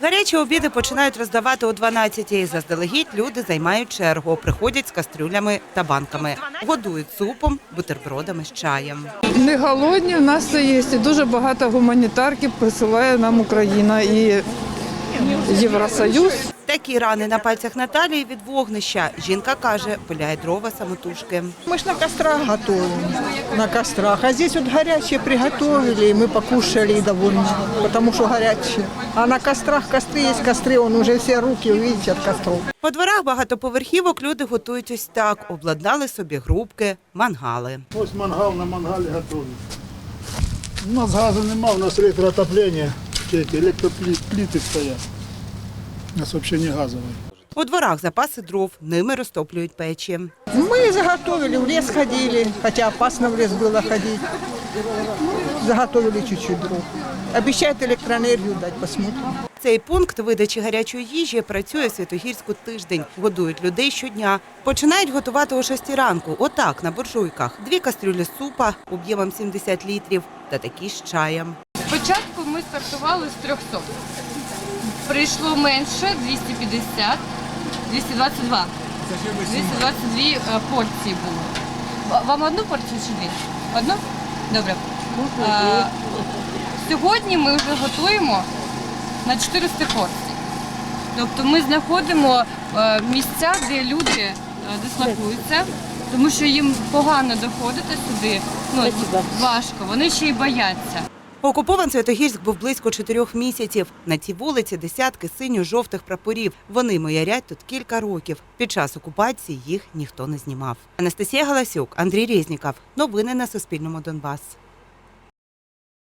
Гарячі обіди починають роздавати о 12-й. Заздалегідь люди займають чергу, приходять з кастрюлями та банками, годують супом, бутербродами з чаєм. Не голодні, в нас це є. Дуже багато гуманітарки присилає нам Україна і Євросоюз. Такі рани на пальцях Наталії від вогнища. Жінка каже, пиляє дрова самотужки. Мы ж на кострах готовим, на кострах. А здесь вот горячее приготовили, и мы покушали и довольны, потому что горячее. А на кострах костры есть костры, он уже все руки, увидите, от костров. По дворах багатоповерхівок люди готують ось так. Обладнали собі грубки, мангали. Ось мангал на мангалі готові. У нас газу нема, у нас електроотоплення, тільки електропліти стоять. У нас взагалі не газове. У дворах запаси дров, ними розтоплюють печі. Мы заготовили, в лес ходили, хотя опасно в лес было ходить. Заготовили чуть-чуть дров. Обещают электроэнергию дать, посмотрим. Цей пункт видачі гарячої їжі працює в Святогірську тиждень. Годують людей щодня. Починають готувати о 6 ранку. Отак, на буржуйках. Дві кастрюлі супа об'ємом 70 літрів та такі з чаєм. Спочатку ми стартували з 300. Прийшло менше 250, 222. 222 е, порції було. Вам одну порцію чи дві? Одну? Добре. Е, Сьогодні ми вже готуємо на 400 порцій. Тобто ми знаходимо е, місця, де люди е, дислокуються, тому що їм погано доходити сюди. Ну, важко, вони ще й бояться. Окупований Святогірськ був близько чотирьох місяців. На цій вулиці десятки синьо-жовтих прапорів. Вони маярять тут кілька років. Під час окупації їх ніхто не знімав. Анастасія Галасюк, Андрій Резніков. Новини на Суспільному Донбас.